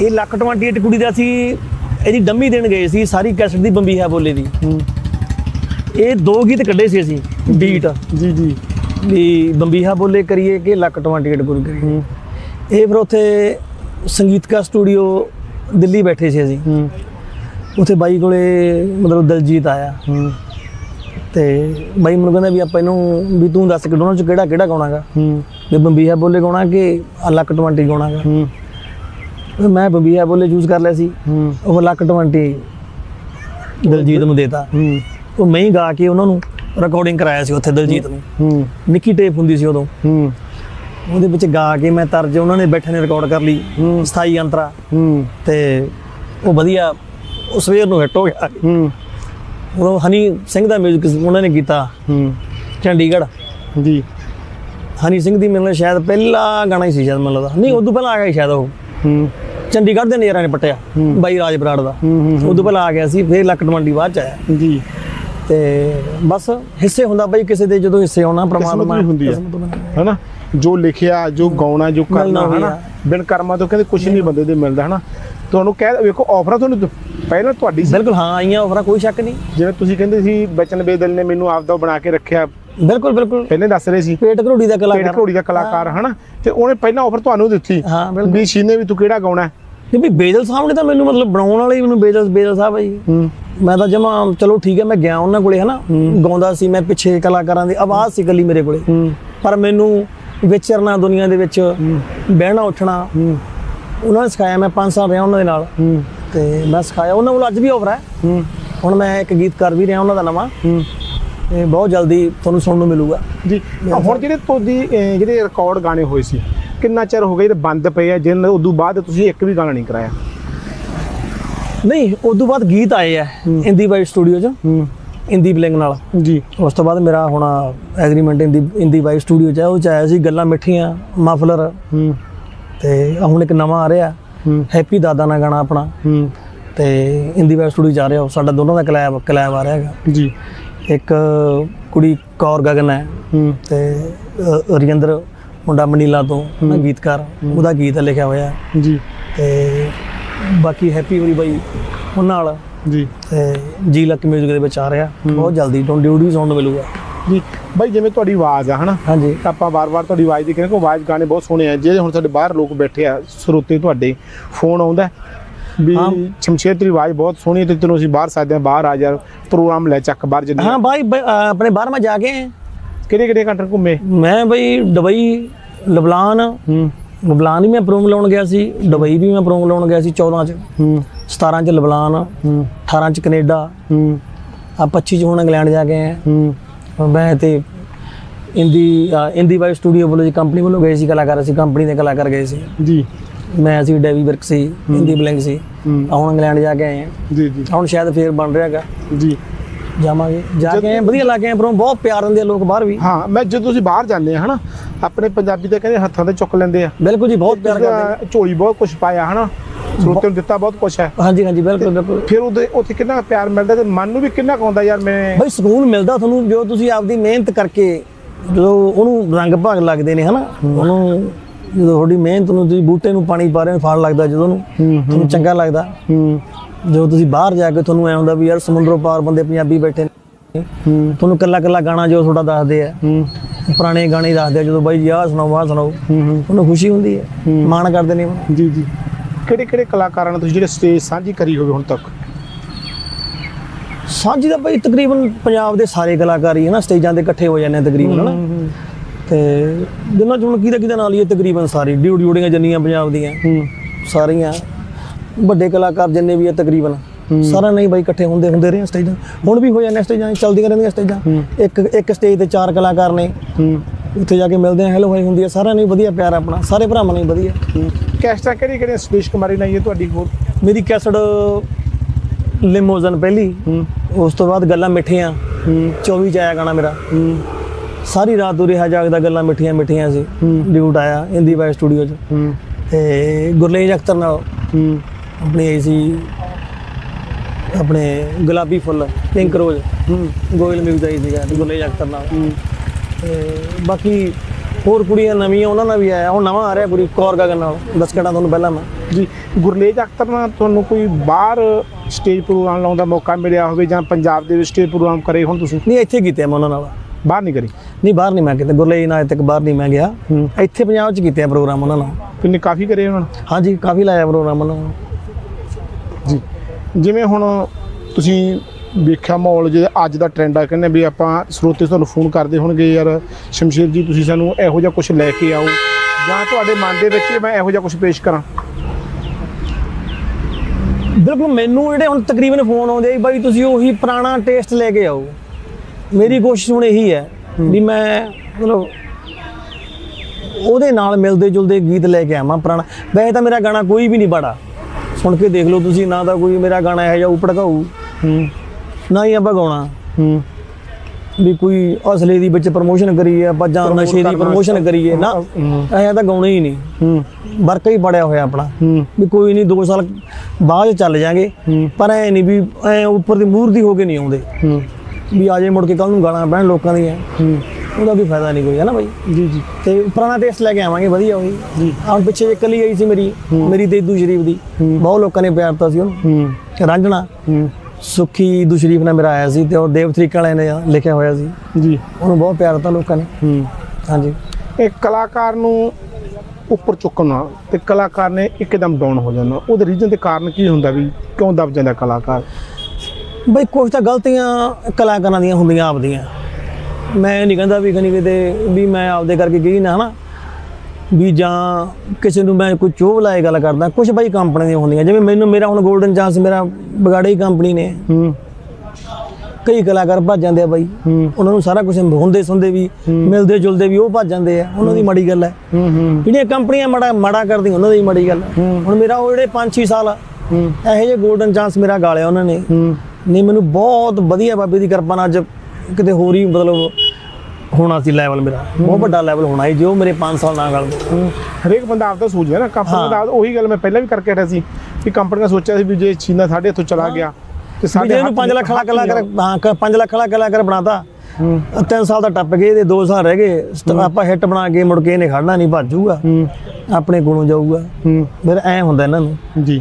ਇਹ ਲੱਖ 28 ਕੁੜੀ ਦਾ ਸੀ ਇਹਦੀ ਡੰਮੀ ਦੇਣ ਗਏ ਸੀ ਸਾਰੀ ਕੈਸਟ ਦੀ ਬੰਬੀ ਹੈ ਬੋਲੇ ਦੀ। ਇਹ ਦੋ ਗੀਤ ਕੱਢੇ ਸੀ ਅਸੀਂ ਬੀਟ ਜੀ ਜੀ। ਵੀ ਬੰਬੀਹਾ ਬੋਲੇ ਕਰੀਏ ਕਿ ਲੱਕ 28 ਪੂਰੀ ਕਰੀਏ। ਇਹ ਫਿਰ ਉੱਥੇ ਸੰਗੀਤਕਾ ਸਟੂਡੀਓ ਦਿੱਲੀ ਬੈਠੇ ਸੀ ਅਸੀਂ। ਉੱਥੇ ਬਾਈ ਕੋਲੇ ਮਤਲਬ ਦਲਜੀਤ ਆਇਆ। ਤੇ ਬਾਈ ਮੈਨੂੰ ਕਹਿੰਦਾ ਵੀ ਆਪਾਂ ਇਹਨੂੰ ਵੀ ਤੂੰ ਦੱਸ ਕਿ ਦੋਨਾਂ ਚ ਕਿਹੜਾ ਕਿਹੜਾ ਗਾਉਣਾਗਾ ਹੂੰ। ਵੀ ਬੰਬੀਹਾ ਬੋਲੇ ਗਾਉਣਾ ਕਿ ਲੱਕ 20 ਗਾਉਣਾਗਾ ਹੂੰ। ਫਿਰ ਮੈਂ ਬੰਬੀਹਾ ਬੋਲੇ ਚੂਜ਼ ਕਰ ਲਿਆ ਸੀ। ਹੂੰ। ਉਹ ਲੱਕ 20 ਦਲਜੀਤ ਨੂੰ ਦੇਤਾ। ਹੂੰ। ਉਹ ਮੈਂ ਹੀ ਗਾ ਕੇ ਉਹਨਾਂ ਨੂੰ ਰਿਕਾਰਡਿੰਗ ਕਰਾਇਆ ਸੀ ਉੱਥੇ ਦਲਜੀਤ ਨੂੰ। ਹੂੰ। ਨਿੱਕੀ ਟੇਪ ਹੁੰਦੀ ਸੀ ਉਦੋਂ। ਹੂੰ। ਉਹਦੇ ਵਿੱਚ ਗਾ ਕੇ ਮੈਂ ਤਰਜ ਉਹਨਾਂ ਨੇ ਬੈਠੇ ਨੇ ਰਿਕਾਰਡ ਕਰ ਲਈ। ਹੂੰ। ਸਥਾਈ ਅੰਤਰਾ ਹੂੰ। ਤੇ ਉਹ ਵਧੀਆ ਉਹ ਸਵੇਰ ਨੂੰ ਹਿੱਟ ਹੋ ਗਿਆ। ਹੂੰ। ਉਦੋਂ ਹਨੀ ਸਿੰਘ ਦਾ 뮤직 ਉਹਨਾਂ ਨੇ ਕੀਤਾ। ਹੂੰ। ਚੰਡੀਗੜ੍ਹ। ਜੀ। ਹਨੀ ਸਿੰਘ ਦੀ ਮੈਨੂੰ ਸ਼ਾਇਦ ਪਹਿਲਾ ਗਾਣਾ ਹੀ ਸੀ ਸ਼ਾਇਦ ਮੈਨੂੰ ਲੱਗਦਾ। ਨਹੀਂ ਉਦੋਂ ਪਹਿਲਾਂ ਆ ਗਿਆ ਸ਼ਾਇਦ ਉਹ। ਹੂੰ। ਚੰਡੀਗੜ੍ਹ ਦੇ ਨਜ਼ਾਰਿਆਂ ਨੇ ਪੱਟਿਆ ਬਾਈ ਰਾਜ ਬਰਾੜ ਦਾ ਉਦੋਂ ਪਹਿਲਾਂ ਆ ਗਿਆ ਸੀ ਫਿਰ ਲੱਕ ਮੰਡੀ ਬਾਅਦ ਚ ਆਇਆ। ਜੀ। ਤੇ ਬਸ ਹਿੱਸੇ ਹੁੰਦਾ ਬਾਈ ਕਿਸੇ ਦੇ ਜਦੋਂ ਹਿੱਸੇ ਆਉਣਾ ਪ੍ਰਮਾਤਮਾ ਹੁੰਦੀ ਹੈ। ਹੈਨਾ? ਜੋ ਲਿਖਿਆ ਜੋ ਗਾਉਣਾ ਜੋ ਕਰਨਾ ਹੈਨਾ? ਬਿਨ ਕਰਮਾਂ ਤੋਂ ਕਹਿੰਦੇ ਕੁਝ ਨਹੀਂ ਬੰਦੇ ਦੇ ਮਿਲਦਾ ਹੈਨਾ? ਤੁਹਾਨੂੰ ਕਹਿ ਵੇਖੋ ਆਫਰਾਂ ਤੁਹਾਨੂੰ ਪਹਿਲਾਂ ਤੁਹਾਡੀ ਬਿਲਕੁਲ ਹਾਂ ਆਈਆਂ ਆਫਰਾਂ ਕੋਈ ਸ਼ੱਕ ਨਹੀਂ। ਜਿਵੇਂ ਤੁਸੀਂ ਕਹਿੰਦੇ ਸੀ ਬਚਨ ਬੇਦਲ ਨੇ ਮੈਨੂੰ ਆਪਦਾ ਬਣਾ ਕੇ ਰੱਖਿਆ ਬਿਲਕੁਲ ਬਿਲਕੁਲ। ਪਹਿਲੇ ਦੱਸ ਰਹੇ ਸੀ। ਪੇਟ ਘਰੋੜੀ ਦਾ ਕਲਾਕਾਰ। ਘੋੜੀ ਦਾ ਕਲਾਕਾਰ ਹਨਾ? ਤੇ ਉਹਨੇ ਪਹਿਲਾਂ ਆਫਰ ਤੁਹਾਨੂੰ ਦਿੱਤੀ। ਹਾਂ ਬਿਲਕੁਲ। ਵੀ ਸ਼ੀਨੇ ਵੀ ਤੂੰ ਕਿਹੜਾ ਗਾਉਣਾ ਨਹੀਂ ਵੀ ਬੇਦਲ ਸਾਹਿਬ ਨੇ ਤਾਂ ਮੈਨੂੰ ਮਤਲਬ ਬਣਾਉਣ ਵਾਲੇ ਮੈਨੂੰ ਬੇਦਲ ਬੇਦਲ ਸਾਹਿਬ ਹੈ ਜੀ। ਮੈਂ ਤਾਂ ਜਮਾ ਚਲੋ ਠੀਕ ਹੈ ਮੈਂ ਗਿਆ ਉਹਨਾਂ ਕੋਲੇ ਹਨਾ? ਗਾਉਂਦਾ ਸੀ ਮੈਂ ਪਿੱਛੇ ਕਲਾਕਾਰਾਂ ਦੀ ਆਵਾਜ਼ ਸੀ ਗੱਲੀ ਮੇਰੇ ਕੋਲੇ। ਪਰ ਮੈਨੂੰ ਵਿਚਰਨਾ ਦੁਨੀਆ ਦੇ ਵਿੱਚ ਬਹਿਣਾ ਉੱਠਣਾ ਉਹਨਾਂ ਨੇ ਸਿਖਾਇਆ ਮੈਂ 5 ਸਾਲ ਰਿਹਾ ਉਹਨਾਂ ਦੇ ਨਾਲ। ਤੇ ਮੈਂ ਸਿਖਾਇਆ ਉਹਨਾਂ ਕੋਲ ਅੱਜ ਵੀ ਆਫਰ ਹੈ। ਹੁਣ ਮੈਂ ਇੱਕ ਗੀਤ ਕਰ ਵੀ ਰਿਹਾ ਉਹਨਾਂ ਦਾ ਨਵਾਂ। ਤੇ ਬਹੁਤ ਜਲਦੀ ਤੁਹਾਨੂੰ ਸੁਣਨ ਨੂੰ ਮਿਲੂਗਾ। ਜੀ ਹੁਣ ਜਿਹੜੇ ਤੁਹਾਡੀ ਜਿਹੜੇ ਰਿਕਾਰਡ ਗਾਣੇ ਹੋਏ ਸੀ ਕਿੰਨਾ ਚਿਰ ਹੋ ਗਿਆ ਜਿਹੜੇ ਬੰਦ ਪਏ ਆ ਜਿਨ ਉਦੋਂ ਬਾਅਦ ਤੁਸੀਂ ਇੱਕ ਵੀ ਗਾਣਾ ਨਹੀਂ ਕਰਾਇਆ? ਨਹੀਂ ਤੋਂ ਬਾਅਦ ਗੀਤ ਆਏ ਆ ਇੰਦੀ ਬਾਈ ਸਟੂਡੀਓ 'ਚ ਹੂੰ। ਇੰਦੀ ਬਲਿੰਗ ਨਾਲ। ਜੀ। ਉਸ ਤੋਂ ਬਾਅਦ ਮੇਰਾ ਹੁਣ ਐਗਰੀਮੈਂਟ ਇੰਦੀ ਇੰਦੀ ਬਾਈ ਸਟੂਡੀਓ 'ਚ ਉਹ 'ਚ ਆਇਆ ਸੀ ਗੱਲਾਂ ਮਿੱਠੀਆਂ ਮਫਲਰ ਹੂੰ। ਤੇ ਹੁਣ ਇੱਕ ਨਵਾਂ ਆ ਰਿਹਾ ਹੈਪੀ ਦਾਦਾ ਨਾਲ ਗਾਣਾ ਆਪਣਾ। ਹੂੰ। ਤੇ ਇੰਦੀ ਬਾਈ ਸਟੂਡੀਓ 'ਚ ਆ ਰਿਹਾ ਸਾਡਾ ਦੋਨਾਂ ਦਾ ਕਲੈਬ ਕਲੈਬ ਆ ਰਿਹਾ ਹੈਗਾ। ਜੀ। ਇੱਕ ਕੁੜੀ ਕੌਰ ਗਗਨ ਹੈ। ਤੇ ਰਜਿੰਦਰ ਮੁੰਡਾ ਮਨੀਲਾ ਤੋਂ ਗੀਤਕਾਰ। ਉਹਦਾ ਗੀਤ ਲਿਖਿਆ ਹੋਇਆ ਜੀ। ਤੇ ਬਾਕੀ ਹੈਪੀ ਹੋਰੀ ਬਾਈ ਉਹਨਾਂ ਨਾਲ। ਜੀ। ਤੇ ਜੀ ਲੱਕ ਮਿਊਜ਼ਿਕ ਦੇ ਵਿੱਚ ਆ ਰਿਹਾ। ਬਹੁਤ ਜਲਦੀ ਤੁਹਾਨੂੰ ਡਿਊਟੀ ਨੂੰ ਮਿਲੂਗਾ। ਜੀ। ਬਾਈ ਜਿਵੇਂ ਤੁਹਾਡੀ ਆਵਾਜ਼ ਆ ਹਨਾ? ਹਾਂਜੀ। ਆਪਾਂ ਵਾਰ-ਵਾਰ ਤੁਹਾਡੀ ਆਵਾਜ਼ ਦੀ ਕਹਿੰਦੇ ਕੋ ਆਵਾਜ਼ ਗਾਣੇ ਬਹੁਤ ਸੋਹਣੇ ਆ। ਜਿਹੜੇ ਹੁਣ ਸਾਡੇ ਬਾਹਰ ਲੋਕ ਬੈਠੇ ਆ ਸਰੋਤੇ ਤੁਹਾਡੇ ਫੋਨ ਆਉਂਦਾ ਵੀ ਹਾਂ। ਸ਼ਮਸ਼ੇਰ ਤੇਰੀ ਆਵਾਜ਼ ਬਹੁਤ ਸੋਹਣੀ ਹੈ ਤੇ ਤੈਨੂੰ ਅਸੀਂ ਬਾਹਰ ਸਕਦੇ ਆ ਬਾਹਰ ਆ ਜਾ ਪ੍ਰੋਗਰਾਮ ਲੈ ਚੱਕ ਬਾਹਰ ਜੰਨੇ ਹਾਂ ਅ, ਆਪਣੇ ਬਾਹਰ ਮੈਂ ਜਾ ਕੇ। ਕਿਹੜੇ ਕਿਹੜੇ ਕੰਟਰ ਘੁੰਮੇ? ਮੈਂ ਬਈ ਦੁਬਈ ਲਬਨਾਨ। ਹੂੰ। ਲਬਨਾਨ ਵੀ ਮੈਂ ਪ੍ਰੋਮ ਲਾਉਣ ਗਿਆ ਸੀ ਦੁਬਈ ਵੀ ਮੈਂ ਪ੍ਰੋਮ ਲਾਉਣ ਗਿਆ ਸੀ 14 ਚ। ਹੂੰ। 17 ਚ ਲਬਨਾਨ ਹੂੰ। 18 ਚ ਕੈਨੇਡਾ। ਹੂੰ। ਆ 25 ਚ ਹੁਣ ਇੰਗਲੈਂਡ ਜਾ ਕੇ ਆਏ ਹੂੰ। ਹਾਂ। ਮੈਂ ਤੇ ਇੰਦੀ ਇੰਦੀ ਬਾਈ ਸਟੂਡੀਓ ਵੱਲੋਂ ਜੀ ਕੰਪਨੀ ਵੱਲੋਂ ਗਏ ਸੀ ਕਲਾਕਾਰ ਅਸੀਂ ਕੰਪਨੀ ਦੇ ਕਲਾਕਾਰ ਗਏ ਸੀ। ਜੀ। ਮੈਂ ਸੀ ਡੈਵੀ ਵਰਕ ਸੀ ਇੰਦੀ ਬਲਿੰਗ ਸੀ। ਆ ਹੁਣ ਇੰਗਲੈਂਡ ਜਾ ਕੇ ਆਏ ਹਾਂ ਜੀ ਜੀ। ਹੁਣ ਸ਼ਾਇਦ ਫੇਰ ਬਣ ਰਿਹਾ ਹੈਗਾ। ਜੀ। ਜਾਵਾਂਗੇ। ਜਾ ਕੇ ਆਏ ਵਧੀਆ ਲੱਗ ਪ੍ਰੋਮ। ਬਹੁਤ ਪਿਆਰ ਦਿੰਦੇ ਆ ਲੋਕ ਬਾਹਰ ਵੀ। ਹਾਂ ਮੈਂ ਜਦੋਂ ਤੁਸੀਂ ਬਾਹਰ ਜਾਂਦੇ ਆ ਹਨਾ ਆਪਣੇ ਪੰਜਾਬੀ ਤੇ ਕਹਿੰਦੇ ਹੱਥਾਂ ਤੇ ਚੁੱਕ ਲੈਂਦੇ ਆ। ਬਿਲਕੁਲ ਜੀ ਬਹੁਤ ਪਿਆਰ ਕਰਦੇ ਝੋਲੀ ਬਹੁਤ ਕੁਝ ਪਾਇਆ ਹਨਾ। ਸਰੋਤੇ ਨੂੰ ਦਿੱਤਾ ਬਹੁਤ ਕੁਝ ਹੈ। ਹਾਂਜੀ ਹਾਂਜੀ ਬਿਲਕੁਲ ਬਿਲਕੁਲ। ਫਿਰ ਉਹਦੇ ਉੱਥੇ ਕਿੰਨਾ ਪਿਆਰ ਮਿਲਦਾ ਤੇ ਮਨ ਨੂੰ ਵੀ ਕਿੰਨਾ ਕੁ ਆਉਂਦਾ ਯਾਰ ਮੈਂ ਬਈ ਸਕੂਨ ਮਿਲਦਾ ਤੁਹਾਨੂੰ ਜੋ ਤੁਸੀਂ ਆਪਦੀ ਮਿਹਨਤ ਕਰਕੇ ਜਦੋਂ ਉਹਨੂੰ ਰੰਗ ਭਾਗ ਲੱਗਦੇ ਨੇ ਹਨਾ। ਉਹਨੂੰ ਜਦੋਂ ਤੁਹਾਡੀ ਮਿਹਨਤ ਨੂੰ ਤੁਸੀਂ ਬੂਟੇ ਨੂੰ ਪਾਣੀ ਪਾ ਰਹੇ ਹੋ ਫਲ ਲੱਗਦਾ ਜਦੋਂ ਉਹਨੂੰ ਹੂੰ ਤੁਹਾਨੂੰ ਚੰਗਾ ਲੱਗਦਾ। ਜਦੋਂ ਤੁਸੀਂ ਬਾਹਰ ਜਾ ਕੇ ਤੁਹਾਨੂੰ ਐ ਹੁੰਦਾ ਵੀ ਯਾਰ ਸਮੁੰਦਰੋਂ ਪਾਰ ਬੰਦੇ ਪੰਜਾਬੀ ਬੈਠੇ ਨੇ। ਤੁਹਾਨੂੰ ਕੱਲਾ ਕੱਲਾ ਗਾਣਾ ਜੋ ਤੁਹਾਡਾ ਦੱਸਦੇ ਆ ਪੁਰਾਣੇ ਗਾਣੇ ਦੱਸਦੇ ਆ ਜਦੋਂ ਬਾਈ ਜੀ ਆਹ ਸੁਣਾਓ ਆਹ ਸੁਣਾਓ ਤੁਹਾਨੂੰ ਖੁਸ਼ੀ ਹੁੰਦੀ ਹੈ ਮਾਣ ਕਰਦੇ ਨੇ। ਜੀ ਜੀ। ਕਿਹੜੇ ਕਿਹੜੇ ਕਲਾਕਾਰਾਂ ਨਾਲ ਤੁਸੀਂ ਜਿਹੜੇ ਸਟੇਜ ਸਾਂਝੀ ਕਰੀ ਹੋਵੇ ਹੁਣ ਤੱਕ? ਸਾਂਝੀ ਦਾ ਬਈ ਤਕਰੀਬਨ ਪੰਜਾਬ ਦੇ ਸਾਰੇ ਕਲਾਕਾਰ ਹੀ ਨਾ ਸਟੇਜਾਂ ਤੇ ਇਕੱਠੇ ਹੋ ਜਾਂਦੇ ਆ ਤਕਰੀਬਨ ਹਨਾ। ਤੇ ਜਿੰਨਾ ਚੁਣ ਕਿਹਦਾ ਕਿਹਦਾ ਨਾਲ ਹੀ ਤਕਰੀਬਨ ਸਾਰੀ? ਡਿਊ ਡਿਊੜੀਆਂ ਜੰਨੀਆਂ ਪੰਜਾਬ ਦੀਆਂ। ਹੂੰ। ਸਾਰੀਆਂ। ਵੱਡੇ ਕਲਾਕਾਰ ਜਿੰਨੇ ਵੀ ਹੈ ਤਕਰੀਬਨ। ਸਾਰਾ ਨਹੀਂ ਬਾਈ ਇਕੱਠੇ ਹੁੰਦੇ ਹੁੰਦੇ ਰਹੇ ਆ ਸਟੇਜਾਂ। ਹੁਣ ਵੀ ਹੋ ਜਾਂਦੇ ਆ ਸਟੇਜਾਂ ਚੱਲਦੀਆਂ ਰਹਿੰਦੀਆਂ ਸਟੇਜਾਂ। ਇੱਕ ਇੱਕ ਸਟੇਜ ਤੇ ਚਾਰ ਕਲਾਕਾਰ ਨੇ। ਹੂੰ। ਉੱਥੇ ਜਾ ਕੇ ਮਿਲਦੇ ਆ ਹੈਲੋ ਹਾਈ ਹੁੰਦੀ ਹੈ ਸਾਰਿਆਂ ਨੂੰ ਵਧੀਆ ਪਿਆਰ ਆਪਣਾ। ਸਾਰੇ ਭਰਾਵਾਂ ਨੂੰ ਵਧੀਆ। ਕੈਸਟਾਂ ਕਿਹੜੀ ਕਿਹੜੀ ਸਪੀਸ਼ ਕੁਮਾਰੀ ਨਾਲ ਹੈ ਤੁਹਾਡੀ ਹੋਰ? ਮੇਰੀ ਕੈਸਟ ਲਿਮੋਜ਼ਨ ਪਹਿਲੀ। ਉਸ ਤੋਂ ਬਾਅਦ ਗੱਲਾਂ ਮਿੱਠੀਆਂ। ਹੂੰ। 24 ਚ ਆਇਆ ਗਾਣਾ ਮੇਰਾ। ਸਾਰੀ ਰਾਤ ਉਰੇ ਜਾਗਦਾ ਗੱਲਾਂ ਮਿੱਠੀਆਂ ਮਿੱਠੀਆਂ ਸੀ। ਡਿਊਟ ਆਇਆ ਹਿੰਦੀ ਬਾਈ ਸਟੂਡੀਓ 'ਚ। ਤੇ ਗੁਰਲੇਜ ਅਖਤਰ ਨਾਲ ਆਪਣੀ ਆਈ ਸੀ ਆਪਣੇ ਗੁਲਾਬੀ ਫੁੱਲ ਪਿੰਕ ਰੋਜ਼ ਗੋਇਲ ਮਿਊਜ਼ ਆਈ ਸੀਗਾ ਤੇ ਗੁਰਲੇਜ ਅਖਤਰ ਨਾਲ। ਤੇ ਬਾਕੀ ਹੋਰ ਕੁੜੀਆਂ ਨਵੀਆਂ ਉਹਨਾਂ ਨਾਲ ਵੀ ਆਇਆ। ਹੁਣ ਨਵਾਂ ਆ ਰਿਹਾ ਕੁੜੀ ਕੌਰ ਗਗਨ ਨਾਲ। ਦੱਸ ਕਿਹੜਾ ਤੁਹਾਨੂੰ ਪਹਿਲਾਂ ਮੈਂ। ਜੀ ਗੁਰਲੇਜ ਅਖਤਰ ਨਾਲ ਤੁਹਾਨੂੰ ਕੋਈ ਬਾਹਰ ਸਟੇਜ ਪ੍ਰੋਗਰਾਮ ਲਾਉਣ ਦਾ ਮੌਕਾ ਮਿਲਿਆ ਹੋਵੇ ਜਾਂ ਪੰਜਾਬ ਦੇ ਵਿੱਚ ਸਟੇਜ ਪ੍ਰੋਗਰਾਮ ਕਰੇ ਹੁਣ ਤੁਸੀਂ? ਨਹੀਂ ਇੱਥੇ ਕੀਤੇ ਮੈਂ ਉਹਨਾਂ ਨਾਲ। ਬਾਹਰ ਨਹੀਂ ਕਰੀ? ਨਹੀਂ ਬਾਹਰ ਨਹੀਂ ਮੈਂ ਕਿਤੇ। ਗੁਰਲੇਜ ਨਾਲ ਤੱਕ ਬਾਹਰ ਨਹੀਂ ਮੈਂ ਗਿਆ। ਇੱਥੇ ਪੰਜਾਬ 'ਚ ਕੀਤੇ ਆ ਪ੍ਰੋਗਰਾਮ ਉਹਨਾਂ ਨਾਲ। ਕਿੰਨੇ ਕਾਫੀ ਕਰੇ ਉਹਨਾਂ ਨੇ? ਹਾਂਜੀ ਕਾਫੀ ਲਾਇਆ ਪ੍ਰੋਗਰਾਮ ਉਹਨਾਂ ਨਾਲ। ਜੀ। ਜਿਵੇਂ ਹੁਣ ਤੁਸੀਂ ਵੇਖਿਆ ਮਾਹੌਲ ਜੇ ਅੱਜ ਦਾ ਟ੍ਰੈਂਡ ਆ ਕਹਿੰਦੇ ਵੀ ਆਪਾਂ ਸਰੋਤੇ ਤੁਹਾਨੂੰ ਫੋਨ ਕਰਦੇ ਹੋਣਗੇ ਯਾਰ ਸ਼ਮਸ਼ੀਰ ਜੀ ਤੁਸੀਂ ਸਾਨੂੰ ਇਹੋ ਜਿਹਾ ਕੁਝ ਲੈ ਕੇ ਆਓ। ਜਾਂ ਤੁਹਾਡੇ ਮਨ ਦੇ ਵਿੱਚ ਮੈਂ ਇਹੋ ਜਿਹਾ ਕੁਝ ਪੇਸ਼ ਕਰਾਂ? ਬਿਲਕੁਲ ਮੈਨੂੰ ਜਿਹੜੇ ਹੁਣ ਤਕਰੀਬਨ ਫੋਨ ਆਉਂਦੇ ਆ ਬਾਈ ਤੁਸੀਂ ਉਹੀ ਪੁਰਾਣਾ ਟੇਸਟ ਲੈ ਕੇ ਆਓ। ਮੇਰੀ ਕੋਸ਼ਿਸ਼ ਹੁਣ ਇਹੀ ਹੈ ਵੀ ਮੈਂ ਮਤਲਬ ਉਹਦੇ ਨਾਲ ਮਿਲਦੇ ਜੁਲਦੇ ਗੀਤ ਲੈ ਕੇ ਆਵਾਂ ਪੁਰਾਣਾ। ਵੈਸੇ ਤਾਂ ਮੇਰਾ ਗਾਣਾ ਕੋਈ ਵੀ ਨਹੀਂ ਬੜਾ। ਸੁਣ ਕੇ ਦੇਖ ਲਓ ਤੁਸੀਂ ਨਾ ਤਾਂ ਕੋਈ ਮੇਰਾ ਗਾਣਾ ਇਹੋ ਜਿਹਾ ਉਪੜਕਾਊ ਹੂੰ। ਨਾ ਹੀ ਆਪਾਂ ਗਾਉਣਾ। ਹੂੰ। ਵੀ ਕੋਈ ਅਸਲੇ ਦੀ ਵਿੱਚ ਪ੍ਰਮੋਸ਼ਨ ਕਰੀਏ ਆਪਾਂ ਜਾਂ ਨਸ਼ੇ ਦੀ। ਪ੍ਰਮੋਸ਼ਨ ਕਰੀਏ। ਨਾ ਹੂੰ। ਐਂ ਤਾਂ ਗਾਉਣਾ ਹੀ ਨਹੀਂ। ਹੂੰ। ਵਰਕ ਹੀ ਬੜਿਆ ਹੋਇਆ ਆਪਣਾ। ਹੂੰ। ਵੀ ਕੋਈ ਨਹੀਂ 2 ਸਾਲ ਬਾਅਦ ਚੱਲ ਜਾਾਂਗੇ। ਹੂੰ। ਪਰ ਐ ਨਹੀਂ ਵੀ ਐ ਉੱਪਰ ਦੀ ਮੂਰਤੀ ਹੋ ਕੇ ਨਹੀਂ ਆਉਂਦੇ। ਹੂੰ। ਵੀ ਆ ਜੇ ਮੁੜ ਕੇ ਕੱਲ ਨੂੰ ਗਾਲਾਂ ਪੈਣ ਲੋਕਾਂ ਦੀਆਂ। ਹੂੰ। ਉਹਦਾ ਵੀ ਫਾਇਦਾ ਨਹੀਂ ਕੋਈ ਹੈ ਨਾ ਬਾਈ? ਜੀ ਜੀ। ਤੇ ਪੁਰਾਣਾ ਟੇਸਟ ਲੈ ਕੇ ਆਵਾਂਗੇ ਵਧੀਆ ਉਹੀ। ਜੀ। ਹੁਣ ਪਿੱਛੇ ਜੇ ਕੱਲੀ ਆਈ ਸੀ ਮੇਰੀ ਮੇਰੀ ਦੇਦੂ ਸ਼ਰੀਫ ਦੀ। ਬਹੁਤ ਲੋਕਾਂ ਨੇ ਪਿਆਰ ਦਿੱਤਾ ਸੀ ਉਹਨੂੰ। ਹੂੰ। ਰਾਂਝਣਾ। ਹੂੰ। ਸੁੱਖੀ ਦੂ ਸ਼ਰੀਫ ਨਾਲ ਮੇਰਾ ਆਇਆ ਸੀ ਤੇ ਉਹ ਦੇਵ ਤਰੀਕਾ ਵਾਲੇ ਨੇ ਲਿਖਿਆ ਹੋਇਆ ਸੀ। ਜੀ। ਉਹਨੂੰ ਬਹੁਤ ਪਿਆਰ ਦਿੱਤਾ ਲੋਕਾਂ ਨੇ। ਹੂੰ। ਹਾਂਜੀ। ਇੱਕ ਕਲਾਕਾਰ ਨੂੰ ਉੱਪਰ ਚੁੱਕਣਾ ਤੇ ਕਲਾਕਾਰ ਨੇ ਇੱਕਦਮ ਡਾਊਨ ਹੋ ਜਾਣਾ। ਉਹਦੇ ਰੀਜਨ ਦੇ ਕਾਰਨ ਕੀ ਹੁੰਦਾ ਵੀ ਕਿਉਂ ਦਬ ਜਾਂਦਾ ਕਲਾਕਾਰ? ਬਈ ਕੁਝ ਤਾਂ ਗਲਤੀਆਂ ਕਲਾਕਾਰਾਂ ਦੀਆਂ ਹੁੰਦੀਆਂ ਆਪਦੀਆਂ। ਮੈਂ ਨਹੀਂ ਕਹਿੰਦਾ ਵੀ ਖਣੀ ਕਿਤੇ ਵੀ ਮੈਂ ਆਪਦੇ ਕਰਕੇ ਗਈ ਨਾ ਹਨਾ? ਵੀ ਜਾਂ ਕਿਸੇ ਨੂੰ ਮੈਂ ਕੋਈ ਚੋਭ ਲਾਏ ਗੱਲ ਕਰਦਾ ਕੁਝ ਬਾਈ ਕੰਪਨੀ ਦੀਆਂ ਹੁੰਦੀਆਂ। ਜਿਵੇਂ ਮੈਨੂੰ ਮੇਰਾ ਹੁਣ 골ਡਨ ਚਾਂਸ ਮੇਰਾ ਬਗਾੜੇ ਹੀ ਕੰਪਨੀ ਨੇ। ਹੂੰ। ਕਈ ਕਲਾਕਾਰ ਭੱਜ ਜਾਂਦੇ ਆ ਬਾਈ। ਉਹਨਾਂ ਨੂੰ ਸਾਰਾ ਕੁਝ ਹੁੰਦੇ ਸੁਣਦੇ ਵੀ ਮਿਲਦੇ ਜੁਲਦੇ ਵੀ ਉਹ ਭੱਜ ਜਾਂਦੇ ਆ। ਉਹਨਾਂ ਦੀ ਮਾੜੀ ਗੱਲ ਹੈ। ਜਿਹੜੀਆਂ ਕੰਪਨੀਆਂ ਮਾੜਾ ਮਾੜਾ ਕਰਦੀਆਂ ਉਹਨਾਂ ਦੀ ਮਾੜੀ ਗੱਲ ਹੁਣ ਮੇਰਾ ਉਹ ਜਿਹੜੇ 5-6 ਸਾਲ ਇਹੋ ਜਿਹੇ 골ਡਨ ਚਾਂਸ ਮੇਰਾ ਗਾਲਿਆ ਉਹਨਾਂ ਨੇ। ਨਹੀਂ ਮੈਨੂੰ ਬਹੁਤ ਵਧੀਆ ਬਾਬੇ ਦੀ ਕਿਰਪਾ ਨਾਲ ਅੱਜ ਕਿਤੇ ਹੋਰ ਹੀ ਮਤਲਬ ਹੋਣਾ ਸੀ ਲੈਵਲ ਮੇਰਾ। ਬਹੁਤ ਵੱਡਾ ਲੈਵਲ ਹੋਣਾ ਸੀ ਜੋ ਮੇਰੇ 5 ਸਾਲ ਨਾਲ ਗਲਦੇ ਹੂੰ। ਹਰੇਕ ਬੰਦਾ ਆਪਦਾ ਸੋਚਦਾ ਨਾ ਕੰਪਨੀ ਦਾ ਉਹੀ ਗੱਲ ਮੈਂ ਪਹਿਲਾਂ ਵੀ ਕਰਕੇ ਹਟਿਆ ਸੀ ਕਿ ਕੰਪਨੀ ਦਾ ਸੋਚਿਆ ਸੀ ਵੀ ਜੇ ਚੀਨਾ ਸਾਡੇ ਇੱਥੋਂ ਚਲਾ ਗਿਆ ਤੇ ਸਾਡੇ ਇਹਨੂੰ 5 ਲੱਖ ਵਾਲਾ ਕਲਾਕਾਰ ਹਾਂ 5 ਲੱਖ ਵਾਲਾ ਕਲਾਕਾਰ ਬਣਾਤਾ। 3 ਸਾਲ ਦਾ ਟੱਪ ਗਏ ਤੇ 2 ਸਾਲ ਰਹਿ ਗਏ। ਆਪਾਂ ਹਿੱਟ ਬਣਾ ਕੇ ਮੁੜ ਕੇ ਇਹਨੇ ਖੜਨਾ ਨਹੀਂ ਭੱਜੂਗਾ ਆਪਣੇ ਕੋਲੋਂ ਜਾਊਗਾ। ਫਿਰ ਐ ਹੁੰਦਾ ਇਹਨਾਂ ਨੂੰ। ਜੀ।